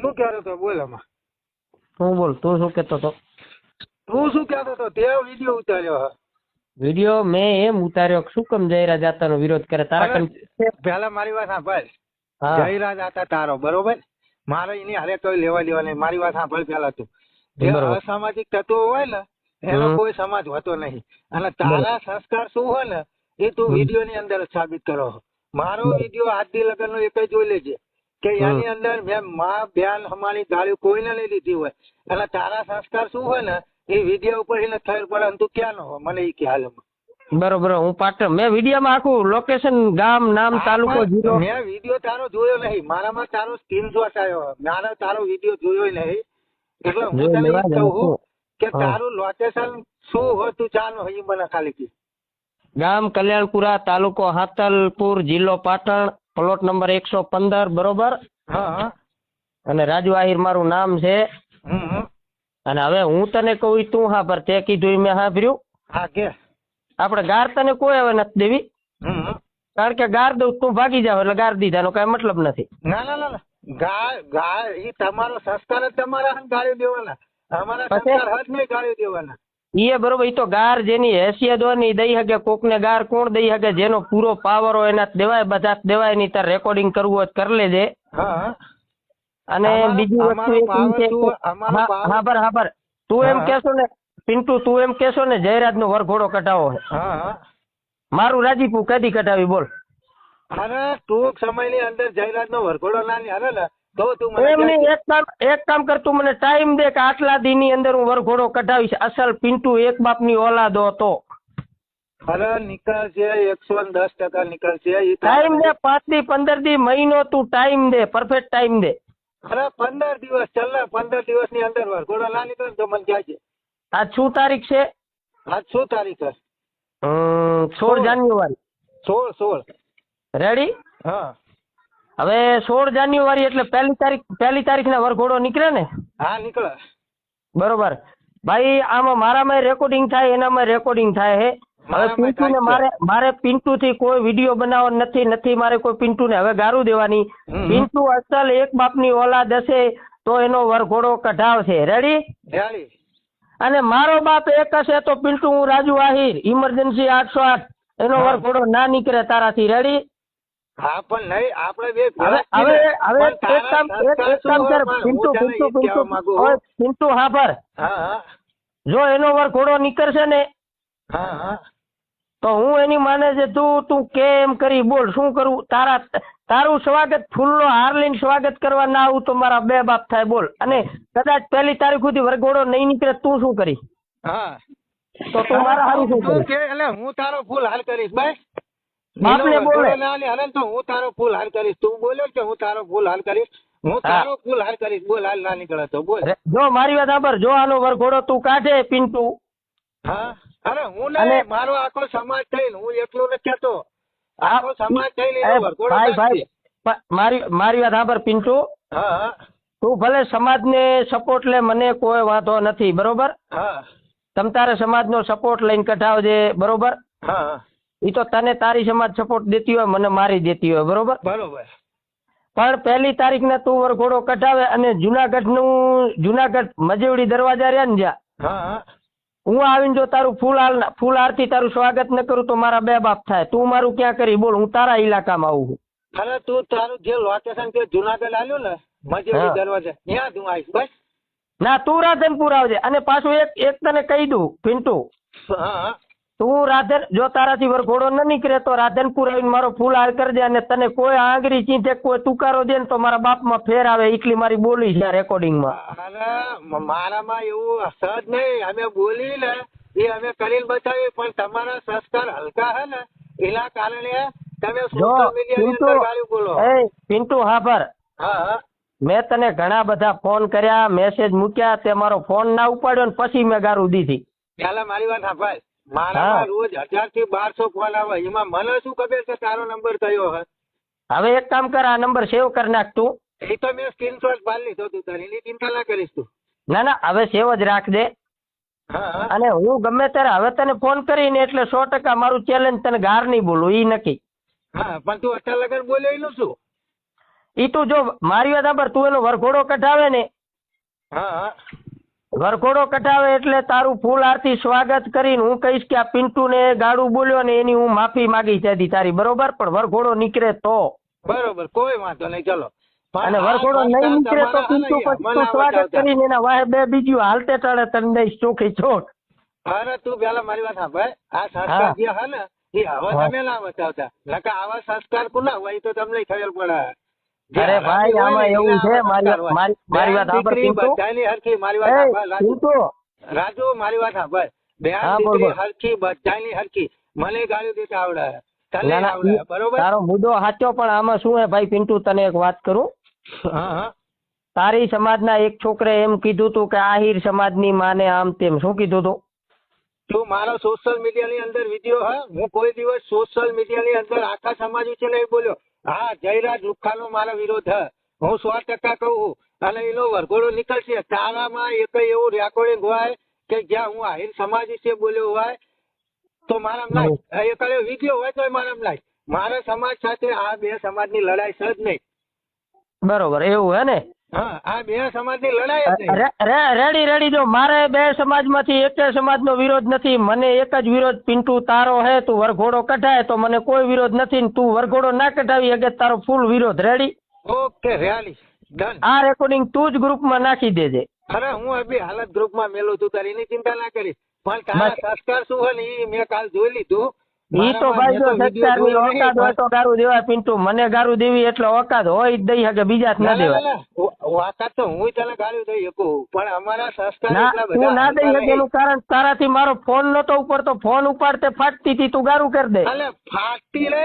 શું કહેતો તો બોલ આમાં. તું બોલ તું શું કહેતો હતો? તું શું કહેતો તો તે વીડિયો ઉતાર્યો હે. વીડિયો મેં એમ ઉતાર્યો કે શું કેમ જયરા જાતાનો વિરોધ કરે? તારા કન પહેલા મારી વાત સાંભળ. જયરા જાતા તારો બરોબર? મારે એની હારે કોઈ લેવા લેવા નહીં. મારી વાત સાંભળ પહેલા તું. જે અસામાજિક તત્વો હોય ને એનો કોઈ સમાજ હોતો નહીં. અને તારા સંસ્કાર શું હોય ને એ તું. વીડિયો ની અંદર સાબિત કરો. મારો. વીડિયો આજથી લગન નો એક જોઈ લેજે. કે એની અંદર મેં માં બેન અમારી ગાળ્યું કોઈને નહીં લીધી હોય. એટલે તારા સંસ્કાર શું હોય ને એ વિદ્યા ઉપર એને થયેલ પડે અને તું ક્યાં નો હોય? મને એ ખ્યાલ બરોબર હું પાટણ મેં વિડીયોમાં આખું લોકેશન ગામ નામ તાલુકો જીરો મેં વીડિયો તારો જોયો નહીં. મારામાં તારો સ્ક્રીનશોટ આવ્યો. મારો તારો વીડિયો જોયો નહીં. એટલે હું તને દે કહું કે તારું લોકેશન શું હોય તું જાણ હોય મને ખાલી કે. ગામ કલ્યાણપુરા તાલુકો હાતલપુર જિલ્લો પાટણ પ્લોટ નંબર એકસો પંદર બરોબર? અને રાજુ આહિર મારું નામ છે. અને હવે હું તને કહું તું હા પર તે કીધું મેં સાંભળ્યું હા કે. આપણે ગાર તને કોઈ હવે નથી દેવી. કારણ કે ગાર દઉં તું ભાગી જાવ એટલે ગાર દીધાનો કઈ મતલબ નથી. ના ના ના એ તમારો સંસ્કાર જ તમારા ગાળી દેવાના. અમારા સંસ્કાર હજ નહીં ગાળી દેવાના. ઈ બરોબર એ તો ગાર જેની હેસિયત હોય ને એ દઈ શકે કોકને ગાર કોણ દઈ શકે જેનો પૂરો પાવર હોય એના દેવાય બધા દેવાય નહીં તાર રેકોર્ડિંગ કરવું હોય કરી લેજે. અને બીજી વસ્તુ હા બર હા બર તું એમ કેશો ને પિન્ટુ તું એમ કેશો ને જયરાજ નો વરઘોડો હા. મારું રાજીપુ કદી કઢાવી બોલ. અરે ટૂંક સમયની અંદર જયરાજ નો વરઘોડો ના ને તો તું મને એમ કહે નહીં કે- એક કામ એક કામ કર તું મને ટાઈમ દે કે આટલા દી ની અંદર હું વરઘોડો કઢાવીશ. અસલ પિન્ટુ એક બાપની ઓલાદો હતો. અરે નીકળશે એકસો ને દસ ટકા નીકળશે ઈ ટાઈમ દે પાંચ દી પંદર દી મહિનો તું ટાઈમ દે પરફેક્ટ ટાઈમ દે. અરે પંદર દિવસ ચાલ પંદર દિવસની અંદર વરઘોડો ના નીકળે ને તો મને કહેજે. આજ શું તારીખ છે? આજ શું તારીખ છે સોળ. જાન્યુઆરી. સોળ સોળ. રેડી હા. હવે સોળ જાન્યુઆરી એટલે પહેલી તારીખ પહેલી તારીખના વરઘોડો નીકળે ને? હા નીકળે. બરોબર. ભાઈ આમાં મારામાં રેકોર્ડિંગ થાય એનામાં રેકોર્ડિંગ થાય હે. હવે મારામાંય પિન્ટુ ને મારે મારે પિન્ટુ થી કોઈ વીડિયો બનાવવાનો નથી નથી મારે કોઈ પિન્ટુ ને હવે ગારું દેવાની. પિન્ટુ અસલ એક બાપની ઓલાદ હશે તો એનો વરઘોડો કઢાવશે. રેડી રેડી અને મારો બાપ એક હશે તો પિન્ટુ હું રાજુ આહિર. ઇમરજન્સી આઠસો આઠ. એનો વરઘોડો ના નીકળે તારાથી. રેડી હા પણ નહીં આપણે બે હવે હવે હવે એક કામ એક કામ કર પિન્ટુ પિન્ટુ ઈ જ કહેવા પિન્ટુ ઓય, પિન્ટુ હા પર હા હા. જો એનો વરઘોડો નીકળશે ને હા હા. તો હું એની માને છે તું તું કે એમ કરી? બોલ શું કરું? તારા તારું સ્વાગત ફૂલનો હાર લઈને સ્વાગત કરવા ના આવું તો મારા બે બાપ થાય બોલ. અને કદાચ પહેલી તારીખ સુધી વરઘોડો નહીં નીકળે તું શું કરી હા. તો તું મારા હારું શું કે એટલે હું તારો ફૂલ હાલ કરીશ બસ. બાપને બોલે. વરઘોડો ના લે, હાલે ને તો હું તારો ફૂલ હાલ કરીશ. તું બોલ્યો કે હું તારો ફૂલ હાલ કરીશ? હું તારો ફૂલ હાલ કરીશ. બોલ હાલ ના નીકળે તો બોલ. જો મારી વાત સાંભળ. જો આનો વરઘોડો તું કાઢે પિન્ટુ. હા? અરે હું નહીં મારો આખો સમાજ થઈને હું એકલો નથી કેતો આખો સમાજ થઈને ભાઈ ભાઈ મારી મારી વાત સાંભળ પિન્ટુ. હા હા. તું ભલે સમાજને સપોર્ટ લે મને કોઈ વાંધો નથી. બરોબર? હા. તમ તારે સમાજનો સપોર્ટ લઈને કઢાવજે. બરોબર? હા. ઈ તો તને તારી સમાજ સપોર્ટ દેતી હોય મને મારી દેતી હોય બરોબર? બરોબર. પણ પહેલી તારીખને તું વરઘોડો કઢાવે અને જુનાગઢનું જુનાગઢ મજેવડી દરવાજા રહ્યા ને જ્યાં? હા આવીને જો તારું ફૂલ હાલ ફૂલ આરતી તારું સ્વાગત ન કરું તો મારા બે બાપ થાય. તું મારું ક્યાં કરી? બોલ હું તારા ઇલાકામાં આવું છું. અરે તું તારું જે લોકેશન તે જુનાગઢ આવ્યું ને મજેવડી દરવાજા ત્યાં તું આવીશ બસ. ના તું રાધનપુર આવજે. અને પાછું એક એક તને કહી દઉં પિન્ટુ હા. તું રાધન જો તારાથી વરઘોડો ન નીકળે તો રાધનપુર આવીને મારો ફૂલ હાર કરજે અને તને કોઈ આંગળી ચીંધે કોઈ તુકારો દે ને તો મારા બાપમાં ફેર આવે એટલી મારી બોલી છે આ રેકોર્ડિંગમાં મારામાં એવું સહજ નહીં. અમે બોલી ને એ અમે કરીને બતાવી પણ તમારા સંસ્કાર હલકા હે ને એના કારણે તમે સોશિયલ બોલો. એ પિન્ટુ હાભર હા હા. મેં તને ઘણા બધા ફોન કર્યા મેસેજ મૂક્યા તે મારો ફોન ના ઉપાડ્યો ને પછી મેં ગારું દીધી. પેલા મારી વાત સાંભળ મારામાં રોજ હજારથી બારસો ફોન આવે. એમાં મને શું ખબર કે તારો નંબર કયો હે? હવે એક કામ કર આ નંબર સેવ કરી નાખ તું. એ તો મેં સ્ક્રીનશોટ પાડી લીધો તું તારી. એની ચિંતા ના કરીશ તું. ના ના હવે સેવ જ હા અને હું ગમે ત્યારે હવે તને ફોન કરીને એટલે સો ટકા મારું ચેલેન્જ તને ગાર નહીં બોલું ઈ નક્કી. હા પણ તું અઠા લગન બોલ્યો એનું શું? ઈ તું જો મારી વાત સાંભળ તું એનો વરઘોડો કઢાવે ને. હા. વરઘોડો કઢાવે એટલે તારું ફૂલ આરતી સ્વાગત કરીને હું કહીશ કે આ પિન્ટુને ગાડું બોલ્યો ને એની હું માફી માગી ત્યાંથી તારી. બરોબર? પણ વરઘોડો નીકળે તો. બરોબર કોઈ વાંધો નહીં ચલો. અને વરઘોડો નહીં નીકળે તો પિન્ટુ પછી સ્વાગત કરીને એના વાહે બે બીજું હાલતે ટાળે તને દઈશ ચોખી ચોટ. અરે તું પેલા મારી વાત સાંભળ. આ સંસ્કાર જે હે ને એ હવે તમે ના બતાવતા નકર આવા સંસ્કાર કોના હોય તો તમને ખબર પડે. અરે ભાઈ, આમાં એવું છે, મારી- મારી- વાત સાંભળ, પિન્ટુ. હરખી મારી વાત સાંભળ, રાજુ. રાજુ મારી વાત સાંભળ. બેન દીકરી હરખી બધાયની હરખી. મને ગાળ્યું દેતા આવડે બરોબર? તારો મુદ્દો સાચો પણ આમાં શું હે ભાઈ પિન્ટુ તને એક વાત કરું? હા હા. તારી સમાજના એક છોકરે એમ કીધું તું કે આહિર સમાજની માને આમ તેમ. શું કીધું તું? તું મારો સોશિયલ મીડિયાની અંદર વીડિયો હા? હું કોઈ દિવસ સોશિયલ મીડિયા ની અંદર આખા સમાજ વિશે નહીં બોલ્યો. હા જયરાજ રૂખાનો મારો વિરોધ છે હું સો ટકા કહું. અને એનો વરઘોડો નીકળશે. તારામાં એક એવું રેકોર્ડિંગ હોય કે જ્યાં હું આહિર સમાજ વિશે બોલ્યો હોય તો મારા એક વીડિયો હોય તો મારા લાય મારા સમાજ સાથે આ બે સમાજની લડાઈ છે જ નહીં. બરોબર. એવું હે ને? હા આ બે સમાજની લડાઈ રેડી રેડી જો મારે બે સમાજમાંથી એક સમાજનો વિરોધ નથી મને એક જ વિરોધ પિન્ટુ તારો હે તું વરઘોડો કઢાય તો મને કોઈ વિરોધ નથી તું વરઘોડો ના કઢાવી શકે તારો ફૂલ વિરોધ. Ready okay ready done. આ રેકોર્ડિંગ તું જ ગ્રુપમાં નાખી દેજે. અરે હું અભી હાલત ગ્રુપમાં મેલું છું તારી એની ચિંતા ના કરીશ. પણ તારા સંસ્કાર શું હોય ને એ મેં કાલ જોઈ લીધું. ઈ તો ભાઈ જો મારામાં ની ઓકાત હોય તો ગારું દેવાય પિન્ટુ. મને ગારું દેવી એટલે ઓકાત હોય જ દઈ શકે બીજા ના દેવાય. ના, તો હું તને ગારું દઈ શકું. પણ અમારા સંસ્કાર તું ના દઈ શકે એનું કારણ તારાથી મારો ફોન નતો ઉપર તો ફોન ઉપાડતે ફાટતી હતી તું ગારું કરી દે. અલે ફાટતી રે.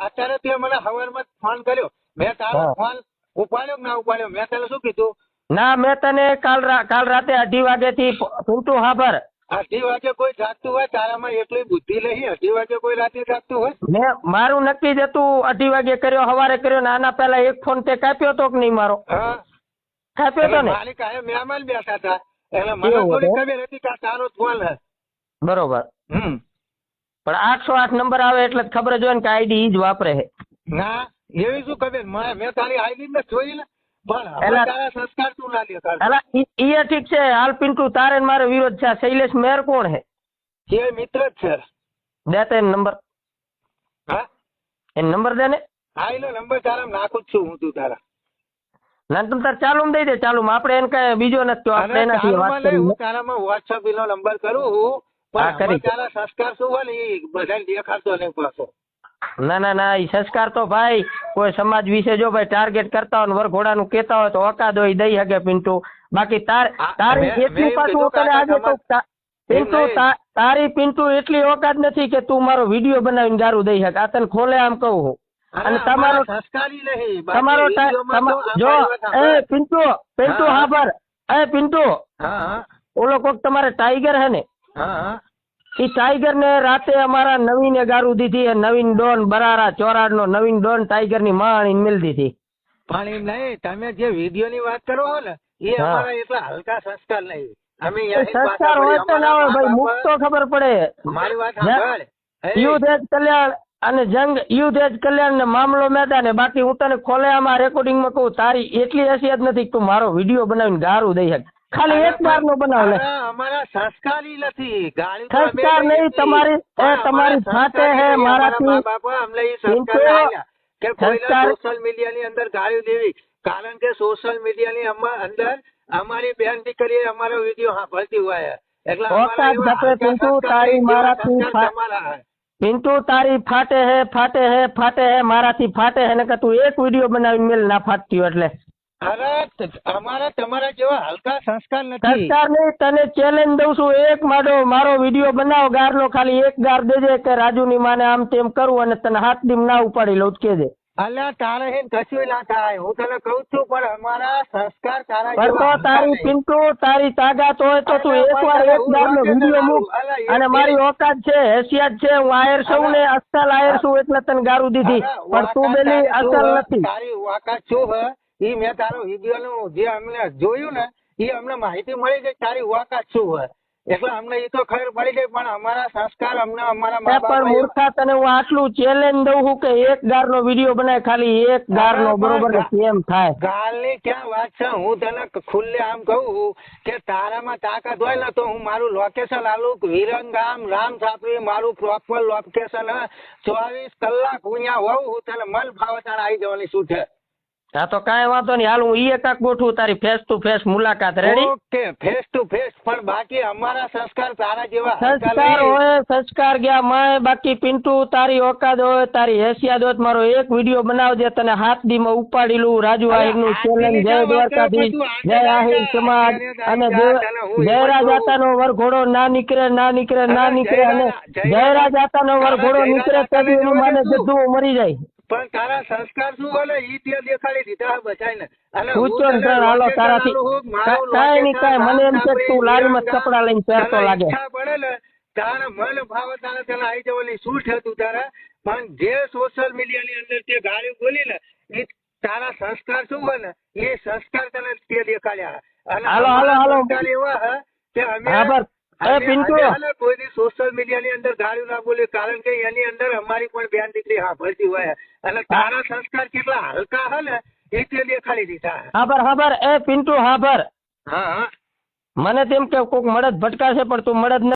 અત્યારે તે મને હવારમાં માં ફોન કર્યો. મેં તારો ફોન ઉપાડ્યો કે ના ઉપાડ્યો? મેં તને શું કીધું? ના મેં તને કાલ કાલ રાતે અઢી વાગે થી પિન્ટુ હાભર અઢી વાગે કોઈ જાગતું હોય તારામાં એટલી બુદ્ધિ નહીં અઢી વાગે કોઈ રાતે જાગતું હોય? ને મારું નક્કી જ હતું અઢી વાગે કર્યો સવારે કર્યો ને આના પહેલા એક ફોન તે કાપ્યો તો કે નહીં મારો? કાપ્યો તો ને? માલિક આયો મહેમાન બેઠા હતા. એટલે મને થોડી ખબર હતી કે તારો ફોન હે. બરોબર. હમ. પણ આઠસો આઠ નંબર આવે એટલે ખબર જ હોય ને કે આઈડી ઈ જ વાપરે છે. ના એવી શું ખબર? મેં મેં તારી આઈડી ને જોઈ ને ઈ ઠીક છે હાલ પિન્ટુ તારે મારે વિરોધ છે. શૈલેષ મેર કોણ છે એ મિત્ર જ છે. દે તે નંબર. હા? એ નંબર દે ને? હા એનો નંબર તારા નાખું જ છું હું તું તારા. ના તું તાર ચાલુ દઈ દે ચાલુ આપણે એને કઈ બીજો નથી તો આપણે એનાથી વાત કરી હું તારામાં વોટ્સઅપ નો નંબર કરું પણ તારા સંસ્કાર શું હોય ને એ બધાને દેખાડતો નહીં પાછો. ના ના ના એ સંસ્કાર તો ભાઈ કોઈ સમાજ વિશે જો ભાઈ ટાર્ગેટ કરતા હોય વરઘોડાનું કેતા હોય તો ઓકાદ હોય દઈ શકે પિન્ટુ. બાકી તાર તારી એટલી પાછું કે આજે તો પિન્ટુ તારી પિન્ટુ એટલી ઓકાત નથી કે તું મારો વીડિયો બનાવીને ગારું દઈ શકે. આ તને ખોલે આમ કહું હું. અને તમારો તમારો જો. એ પિન્ટુ પિન્ટુ હા. હાભર એ પિન્ટુ. ઓલો કોક તમારે ટાઈગર હે ને? હા. ઈ ટાઈગર ને રાતે અમારા નવીને ગારું દીધી નવીન ડોન બરારા ચોરાડ નો નવીન ડોન ટાઈગરની માણી મિલ દીધી. પણ એમ નહીં તમે જે વીડિયો ની વાત કરો છો ને એ અમારા એટલા હલકા સંસ્કાર નહીં. અમે સંસ્કાર હોય તો ના હોય ભાઈ મા મુખ તો ખબર પડે. મારી વાત સાંભળ. યુદ્ધ એજ કલ્યાણ અને જંગ યુદ્ધ એજ કલ્યાણ ને મામલો મેદાન ને બાકી હું તને ખોલે આમાં રેકોર્ડિંગમાં કહું તારી એટલી હસિયત નથી કે તું મારો વીડિયો બનાવીને ગારું દઈ શક ખાલી એક વાર નો બનાવ અમારા સંસ્કારી નથી. ગાળી સંસ્કાર નહીં, તમારી- તમારી અમારા હે, મારાથી- અમારા અમને એ સંસ્કાર કે સોશિયલ મીડિયા ની અંદર ગાળી દેવી. કારણ કે સોશિયલ મીડિયા ની અંદર અમારી બેન દીકરી અમારો વીડિયો સાંભળતી હોય. એટલે ઓકાત એવા પિન્ટુ, તારી મારાથી હે. પિન્ટુ તારી ફાટે હે ફાટે હે ફાટે હે મારાથી ફાટે હે ને કે તું એક વીડિયો બનાવી મેલ ના ફાટતી એટલે. અરે અમારા તમારા જેવા હલકા સંસ્કાર નથી. સંસ્કાર નહીં તને ચેલેન્જ દઉં છું. એક મારો મારો વીડિયો બનાવ ગારનો ખાલી. એક ગાર દેજે કે રાજુની માને આમ તેમ કરું અને તને હાથ ડીમ ના ઉપાડી લઉં કેજે અલ્યા તારે હે કશું ના થાય. હું તને કહું છું પણ અમારા સંસ્કાર તારા તો તારી પિન્ટુ તારી તાકાત હોય તો તું એક એકવાર એક ગારનો વીડિયો મૂક. અને મારી ઓકાત છે હેસિયત છે હું આયર છું ને અસલ આયર છું એટલે તને ગારું દીધી. પણ તું બેલી અસલ નથી. તારી ઓકાત શું હે? ઈ મેં તારો વીડિયો નું જે અમને જોયું ને ઈ અમને માહિતી મળી ગઈ તારી વાકાત શું હોય. એટલે અમને એ તો ખબર પડી ગઈ પણ અમારા સંસ્કાર અમને અમારા મા પણ મૂર્ખા તને હું આટલું ચેલેન્જ દઉં છું કે એક ગારનો વીડિયો બનાય ખાલી એક ગાર નો બરોબર ને. કેમ થાય? ગાલની ક્યાં વાત છે? હું તને ખુલ્લે આમ કહું કે તારામાં તાકાત હોય ને તો હું મારું લોકેશન આલું વિરંગામ રામ છાપરી મારું પ્રોપર લોકેશન ચોવીસ કલાક હું અહીંયા હોઉં હું તને મન તારે આવી જવાની શું છે? હા તો કાંઈ વાંધો નહીં. હાલ હું ઈ એકાક ગોઠવું તારી ફેસ ટુ ફેસ મુલાકાત. Ready okay face to face પણ બાકી અમારા સંસ્કાર તારા જેવા સંસ્કાર હોય સંસ્કાર ગયા માય બાકી પિન્ટુ તારી ઓકાદ હોય તારી હેસિયાદ હોય મારો એક વીડિયો બનાવજે તને હાથ દીમાં ઉપાડી લઉં રાજુ આહિરનું ચેલેન્જ જય દ્વારકાધીશ જય આહિર સમાજ અને આજે જ આવી જા, તને જયરાજ એમ વરઘોડો ના નીકળે ના નીકળે ના નીકળે અને જયરાજ આતાનો વરઘોડો જયરાજ નીકળે તો એનું માને દે મરી જાય. પણ તારા સંસ્કાર શું બોલે ઈ તે દેખાડી દીધા બચાઈને અને પૂછો ને સર, હાલો તારાથી. મારું નહીં, location મને એમ છે કે તું લારીમાં રામ કપડાં લઈને પહેરતો લાગે. પડે તારા મન ભાવ તારે તને આવી જવાની શું થતું તારા પણ જે સોશિયલ મીડિયા ની અંદર તે ગાળી બોલી ને એ તારા સંસ્કાર શું હોય ને એ સંસ્કાર તને તે દેખાડ્યા અને હાલો, હાલો, હાલો. એવા હે કે અમે હા, સોશિયલ મીડિયા ની અંદર ગાળ્યું ના બોલે કારણ કે એની અંદર અમારી પણ બેન દીકરી સાંભળતી હોય. અને તારા સંસ્કાર કેટલા હલકા હે ને એટલે દેખાડી દીધા હાબર હાબર એ પિન્ટુ હાબર હા હા. મને તેમ કે કોક મળદ ભટકાશે પણ તું મળદ